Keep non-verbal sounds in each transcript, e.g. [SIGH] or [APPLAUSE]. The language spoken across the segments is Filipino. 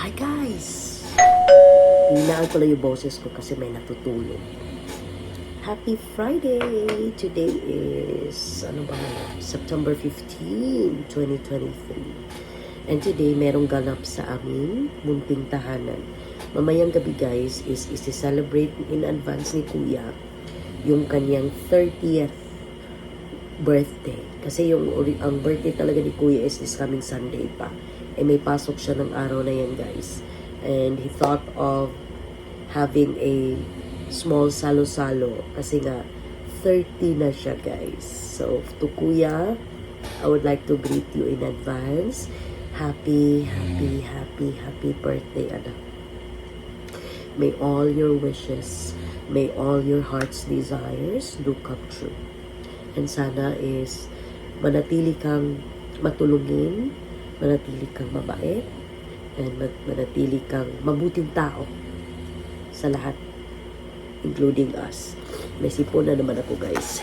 Hi guys! Hinaan ko lang yung boses ko kasi may natutulog. Happy Friday! Today is, ano ba, September 15, 2023. And today, merong ganap sa aming munting tahanan. Mamayang gabi guys is isi-celebrate in advance ni Kuya yung kanyang 30th birthday. Kasi yung ang birthday talaga ni Kuya is this coming Sunday pa. Eh may pasok siya ng araw na yan guys. And he thought of having a small salo-salo kasi nga 30 na siya guys. So to Kuya, I would like to greet you in advance. Happy, happy, happy, happy birthday, anak. May all your wishes, may all your heart's desires do come true. And sana is manatili kang matulungin, manatili kang mabait, and manatili kang mabuting tao sa lahat, including us. May sipon na naman ako, guys.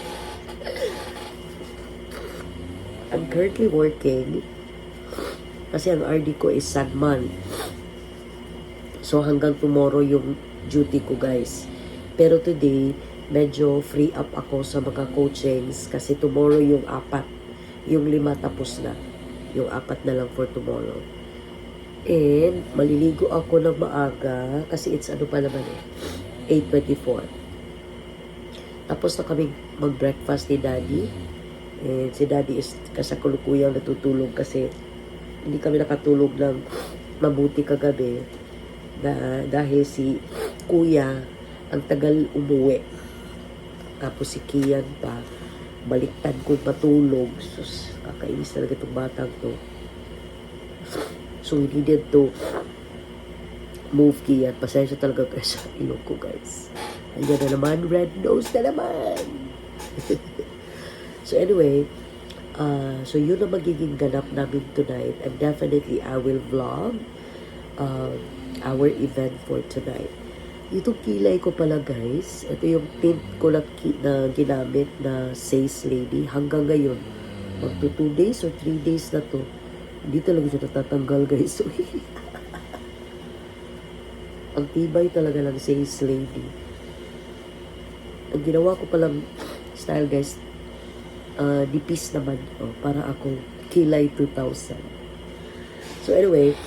I'm currently working kasi ang RD ko is Sunman. So hanggang tomorrow yung duty ko, guys. Pero today, medyo free up ako sa mga coachings kasi tomorrow yung apat. Yung lima tapos na. Yung apat na lang for tomorrow. And maliligo ako ng maaga kasi it's ano pa naman eh, 8.24. Tapos na kami mag-breakfast ni Daddy. And si Daddy is kasakulukuyang natutulog kasi hindi kami nakatulog ng mabuti kagabi na dahil si Kuya ang tagal umuwi. Tapos si Kian pa, baliktad ko matulog. Sus, kakainis talaga itong batang to. So, we needed to move Kian. Pasensya talaga kayo sa ilong ko, guys. Ayan na naman, red nose na naman. [LAUGHS] so, anyway, uh, so yun ang magiging ganap namin tonight. And definitely, I will vlog uh, our event for tonight. Itong kilay ko pala guys, ito yung tint ko na, na ginamit na Says Lady hanggang ngayon. Magto 2 days or 3 days na to. Hindi talaga siya natatanggal guys. [LAUGHS] Ang tibay talaga ng Says Lady. Ang ginawa ko palang style guys, uh, dipis naman. Oh, para ako kilay 2000. So anyway,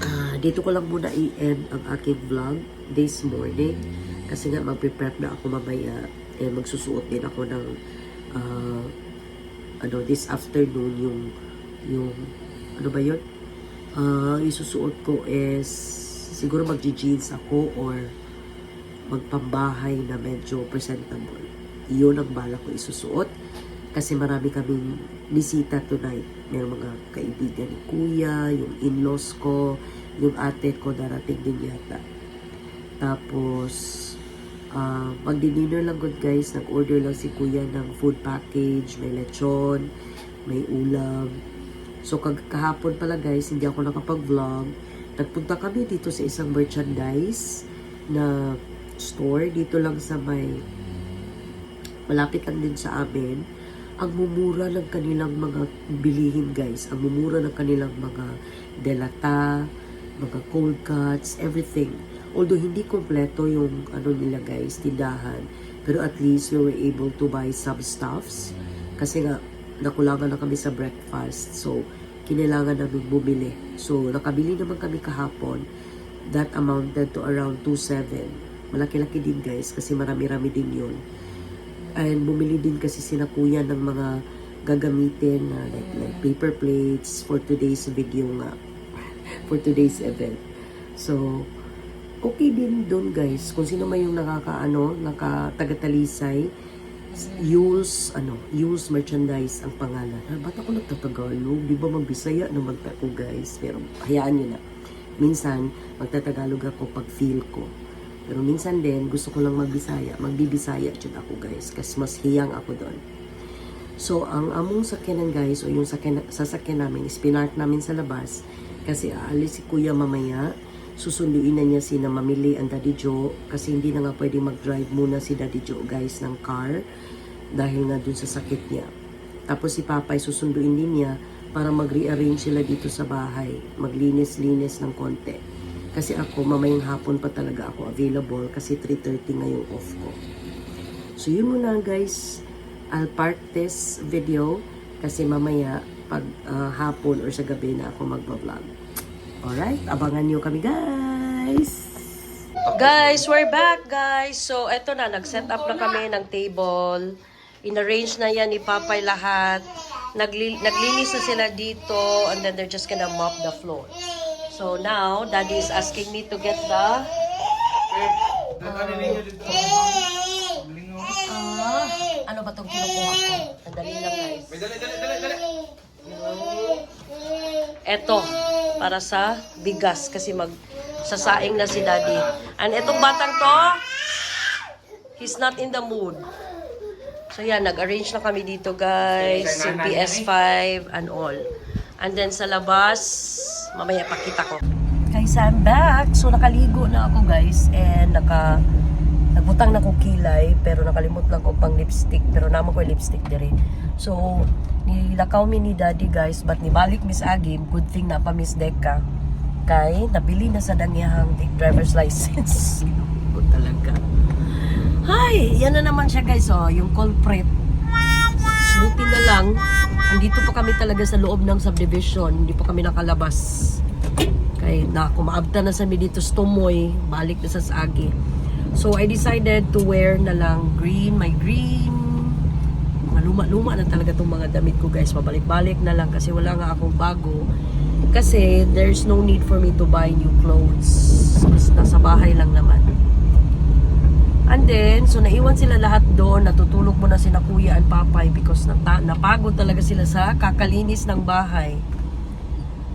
Ah, dito ko lang muna i-end ang aking vlog this morning kasi nga magpe-prep na ako mamaya eh magsusuot din ako ng ah, ano this afternoon yung yung ano ba yun Ah, isusuot ko is siguro magji-jeans ako or magpambahay na medyo presentable yun ang bala ko isusuot kasi marami kaming bisita tonight. May mga kaibigan ni Kuya, yung in-laws ko, yung ate ko darating din yata. Tapos, uh, magdi-dinner lang good guys. Nag-order lang si Kuya ng food package, may lechon, may ulam. So, kag kahapon pala guys, hindi ako nakapag-vlog. Nagpunta kami dito sa isang merchandise na store dito lang sa may malapit lang din sa amin ang mumura ng kanilang mga bilihin guys ang mumura ng kanilang mga delata mga cold cuts everything although hindi kompleto yung ano nila guys tindahan pero at least we were able to buy some stuffs kasi nga nakulangan na kami sa breakfast so kinailangan namin bumili so nakabili naman kami kahapon that amounted to around 2.7 malaki-laki din guys kasi marami-rami din yun And bumili din kasi sina kuya ng mga gagamitin na like, like paper plates for today's video nga. [LAUGHS] For today's event. So, okay din doon guys. Kung sino man yung nakakaano, nakatagatalisay, Yules, ano, Yules Merchandise ang pangalan. Ah, ba't ako nagtatagalog? Di ba magbisaya naman ako guys? Pero hayaan nyo na. Minsan, magtatagalog ako pag feel ko. Pero minsan din, gusto ko lang magbisaya. Magbibisaya dyan ako guys. Kasi mas hiyang ako doon. So, ang among sakyanan guys, o yung sakyan, sasakyan namin, is pinark namin sa labas. Kasi aalis si kuya mamaya. Susunduin na niya si na mamili ang Daddy Joe. Kasi hindi na nga pwede mag-drive muna si Daddy Joe guys ng car. Dahil nga dun sa sakit niya. Tapos si Papa ay susunduin din niya para mag-rearrange sila dito sa bahay. Maglinis-linis ng konti. Kasi ako, mamayang hapon pa talaga ako available kasi 3.30 ngayong off ko. So yun muna guys. I'll part this video kasi mamaya pag ah, hapon or sa gabi na ako magbablog. Alright, abangan nyo kami guys! Guys, we're back guys! So eto na, nag-set up na kami ng table. In-arrange na yan ni Papay lahat. Nagli naglinis na sila dito and then they're just gonna mop the floor. So now, Daddy is asking me to get the Ah, ano ba itong kinukuha ko? Sandali lang guys. Dali, dali, dali, dali. Eto, para sa bigas kasi mag sasaing na si daddy. And etong batang to, he's not in the mood. So yan, nag-arrange na kami dito guys, yung PS5 and all. And then sa labas, mamaya pakita ko. Guys, I'm back. So nakaligo na ako guys and naka nagbutang na ko kilay pero nakalimot lang ko pang lipstick pero naman ko lipstick dire. So nilakaw mi ni daddy guys but nibalik Miss Agim good thing na pa Miss Deka kay nabili na sa dangihang driver's license. [LAUGHS] o talaga. Hi! Yan na naman siya guys oh, yung culprit. Buti na lang, andito pa kami talaga sa loob ng subdivision, hindi pa kami nakalabas. Kay na kumaabta na sa mi dito sa Tumoy, balik na sa Sagi. So I decided to wear na lang green, my green. Mga luma-luma na talaga tong mga damit ko guys. Pabalik-balik na lang kasi wala nga akong bago. Kasi there's no need for me to buy new clothes. Nasa bahay lang naman. And then, so naiwan sila lahat doon, natutulog mo na sina kuya and papay because nata- napagod talaga sila sa kakalinis ng bahay.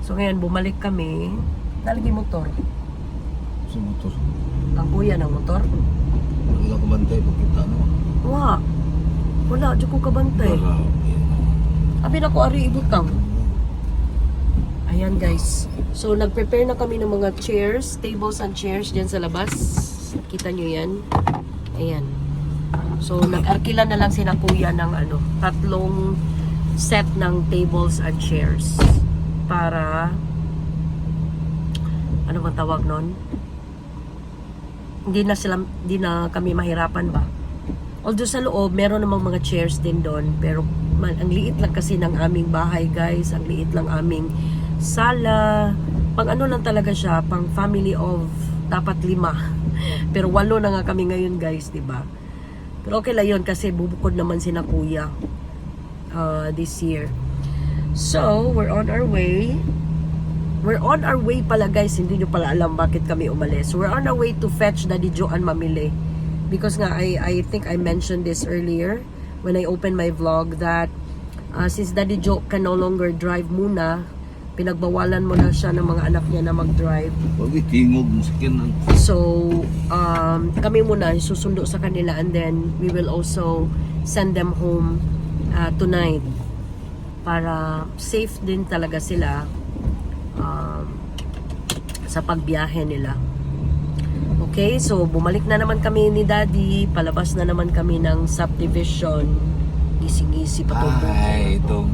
So ngayon, bumalik kami. Nalagay motor. Sa motor. Ang kuya ng motor. Wala ko bantay pag kita no. Wa. Wala, di ko kabantay. Abi na ko ari ibutang. Ayan guys. So nag-prepare na kami ng mga chairs, tables and chairs diyan sa labas. Kita nyo yan. Ayan. So nag-arkila na lang sina kuya ng ano, tatlong set ng tables and chairs para ano bang tawag nun? Hindi na sila, hindi na kami mahirapan ba? Although sa loob, meron namang mga chairs din doon. Pero man, ang liit lang kasi ng aming bahay, guys. Ang liit lang aming sala. Pang ano lang talaga siya, pang family of dapat lima. [LAUGHS] Pero walo na nga kami ngayon, guys, di ba? Pero okay lang yun kasi bubukod naman si na kuya uh, this year. So, we're on our way. We're on our way pala guys, hindi nyo pala alam bakit kami umalis. We're on our way to fetch Daddy Joan mamili. Because nga, I, I think I mentioned this earlier when I opened my vlog that uh, since Daddy Joe can no longer drive muna, pinagbawalan mo na siya ng mga anak niya na mag-drive. Pag itingog mo sakin. So, um, kami muna susundo sa kanila and then we will also send them home uh, tonight para safe din talaga sila sa pagbiyahe nila. Okay, so bumalik na naman kami ni Daddy, palabas na naman kami ng subdivision. Gising-gisi pa to. Ay, itong.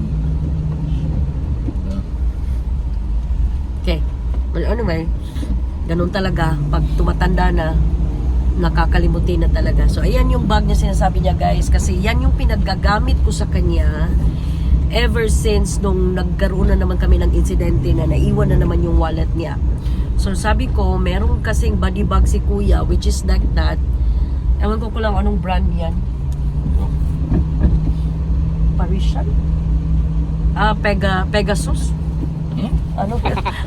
Okay. Well, anyway, ganun talaga. Pag tumatanda na, nakakalimutin na talaga. So, ayan yung bag niya sinasabi niya, guys. Kasi yan yung pinagagamit ko sa kanya ever since nung nagkaroon na naman kami ng insidente na naiwan na naman yung wallet niya. So, sabi ko, meron kasing body bag si kuya, which is like that. Ewan ko ko lang anong brand yan. Parisian? Ah, Pega, Pegasus? Hmm? Ano?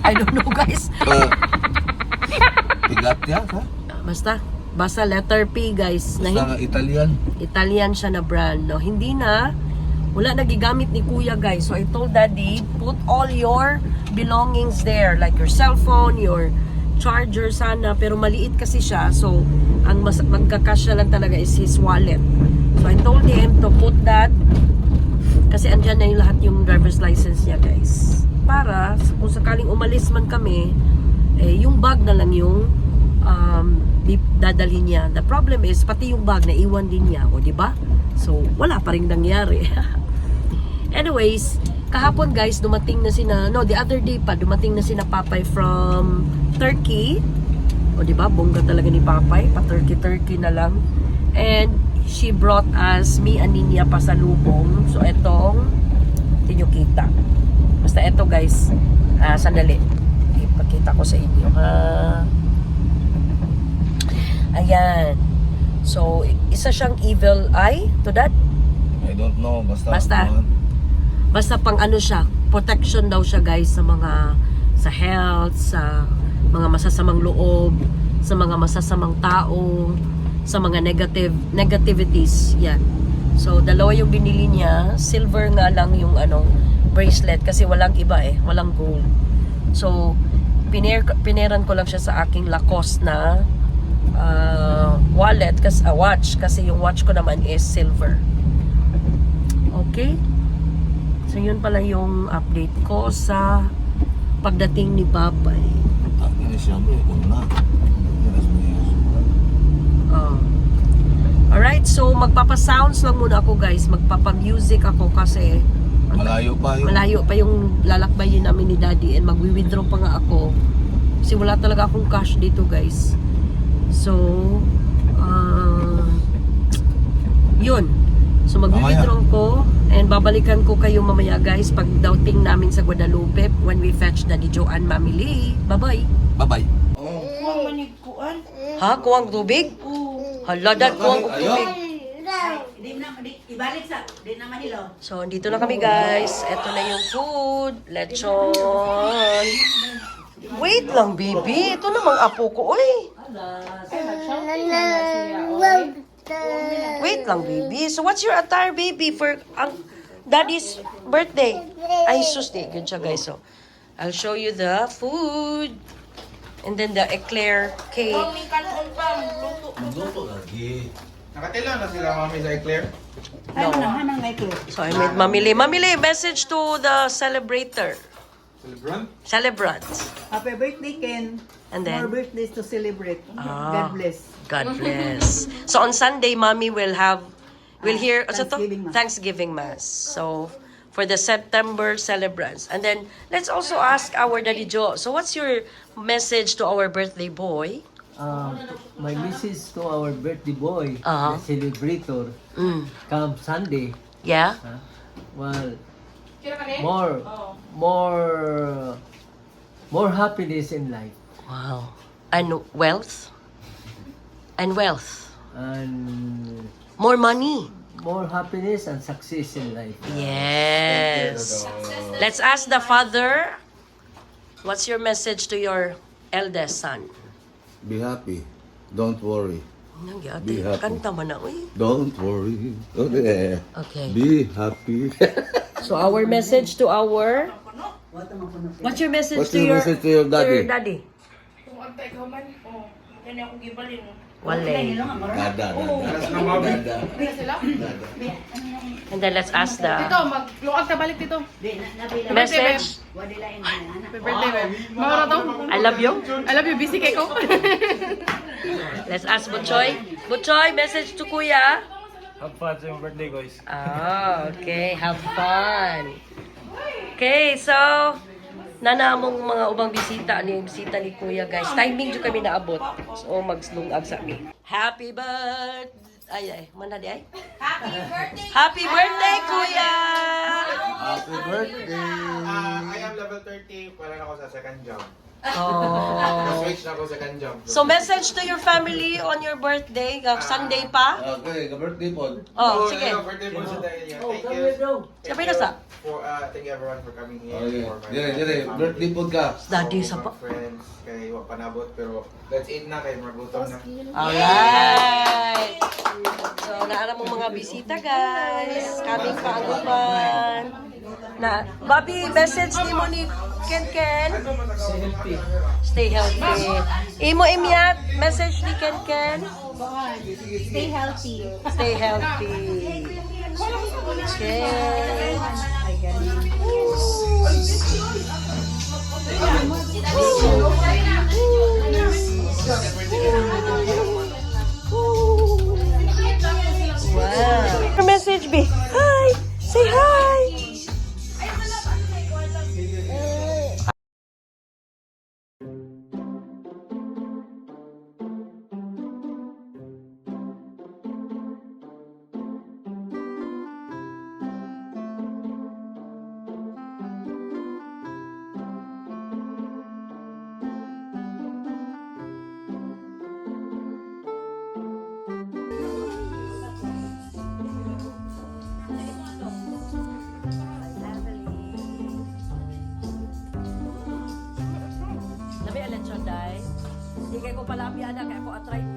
I don't know, guys. [LAUGHS] Uh, Tigat ya, ha? Basta, basta letter P guys. Na Basta hin- nga Italian. Italian siya na brand. No? Hindi na, wala nagigamit ni kuya guys. So I told daddy, put all your belongings there. Like your cellphone, your charger sana. Pero maliit kasi siya. So, ang mas magkakasya lang talaga is his wallet. So I told him to put that kasi andyan na yung lahat yung driver's license niya guys. Para kung sakaling umalis man kami, eh, yung bag na lang yung um, dadalhin niya. The problem is, pati yung bag na iwan din niya. O, di ba? So, wala pa rin nangyari. [LAUGHS] Anyways, kahapon guys, dumating na sina, no, the other day pa, dumating na sina Papay from Turkey. O, di ba? Bongga talaga ni Papay. Pa-Turkey-Turkey na lang. And she brought us, me and Ninya pa sa lubong. So, etong, hindi nyo kita. Basta eto guys, ah, sandali. Ipakita ko sa inyo, ha? Ayan. So, isa siyang evil eye to that. I don't know. Basta. Basta. Basta pang ano siya, protection daw siya guys sa mga sa health, sa mga masasamang loob, sa mga masasamang tao, sa mga negative negativities. Yan. So, dalawa yung binili niya. Silver nga lang yung ano, bracelet kasi walang iba eh, walang gold. So, piner pineran ko lang siya sa aking Lacoste na uh, wallet, kasi, uh, watch, kasi yung watch ko naman is silver. Okay? So, yun pala yung update ko sa pagdating ni Papay. Ang ini siya bro. Una. Oh. Alright, so magpapa-sounds lang muna ako guys. Magpapa-music ako kasi Malayo pa yun. malayo pa yung lalakbayin namin ni Daddy and magwi-withdraw pa nga ako. Kasi wala talaga akong cash dito guys. So, ah, yun. So magwi-withdraw ko and babalikan ko kayo mamaya guys pag dating namin sa Guadalupe when we fetch Daddy Joanne Mami Lee. Bye-bye. Bye-bye. Ha? Kuwang tubig? Hala, dad, kuwang tubig. Ibalik sa, di na mahilo. So, dito na kami guys. Ito na yung food. Lechon. Wait lang, baby. Ito namang apo ko, oy. Wait lang, baby. So, what's your attire, baby, for ang daddy's birthday? Ay, sus, di. Good siya, guys. So, I'll show you the food. And then the eclair cake. Magluto lagi. Nakatila na sila mami sa Eclair? Ay, no. ko. So, I made mamili. Mamili, message to the celebrator. Celebrant? Celebrant. Happy birthday, Ken. And then? More birthdays to celebrate. Ah. God bless. God bless. So on Sunday, mommy will have, will hear, ano to? Thanksgiving Mass. Thanksgiving Mass. So, for the September celebrants. And then, let's also ask our Daddy Joe. So, what's your message to our birthday boy? Uh, my message to our birthday boy, Uh-huh. the celebrator, Mm. come Sunday. Yeah? huh? Well, more, more, more happiness in life Wow. And wealth? And wealth. and More money. more happiness and success in life. Yes. Let's ask the father. What's your message to your eldest son? Be happy. Don't worry. Be happy. kanta man na, uy. Don't worry. Okay. Okay. Be happy. [LAUGHS] So our message to our What's your message What's to your your message to your daddy? To your daddy? Kung ang ikaw man, oh, kanya akong gibalin. Wale. Dada, dada. And then let's ask Dito, the mag-luwag ka balik dito. Message. Happy birthday, babe. Maura to. I love you. I love you, busy kay ko. [LAUGHS] Let's ask Butchoy. Butchoy, message to Kuya. Have fun sa birthday, guys. Ah, okay. Have fun. Okay, so nanamong mga ubang bisita ni bisita ni Kuya guys. Timing jud kami naabot. So magslungag sa amin. Happy birthday. Ay ay, mana di ay? Happy birthday. Happy birthday, Kuya. Happy birthday. Ah, I am level 30, wala na ako sa second jump. Oh. [LAUGHS] Switch na ako sa second jump. So message to your family on your birthday, uh, Sunday pa. Okay, ka-birthday po. Oh, Oh, sige. birthday po sa tayo. Thank you. Sabay na sa. For, uh, thank you everyone for coming here. Okay. For my Dire, dire. Birthday po ka. Daddy sa pa. friends, kay wa panabot pero let's eat na kay magutom na. Alright. So, naara mong mga bisita, guys. Kaming paangupan. Na, Bobby, message ni mo ni Ken Ken. Stay healthy. Imo imyat, message ni Ken Ken. Stay healthy. Stay healthy. Okay. Wow. Message B. Hi. Say ko na, kaya ko arthritis.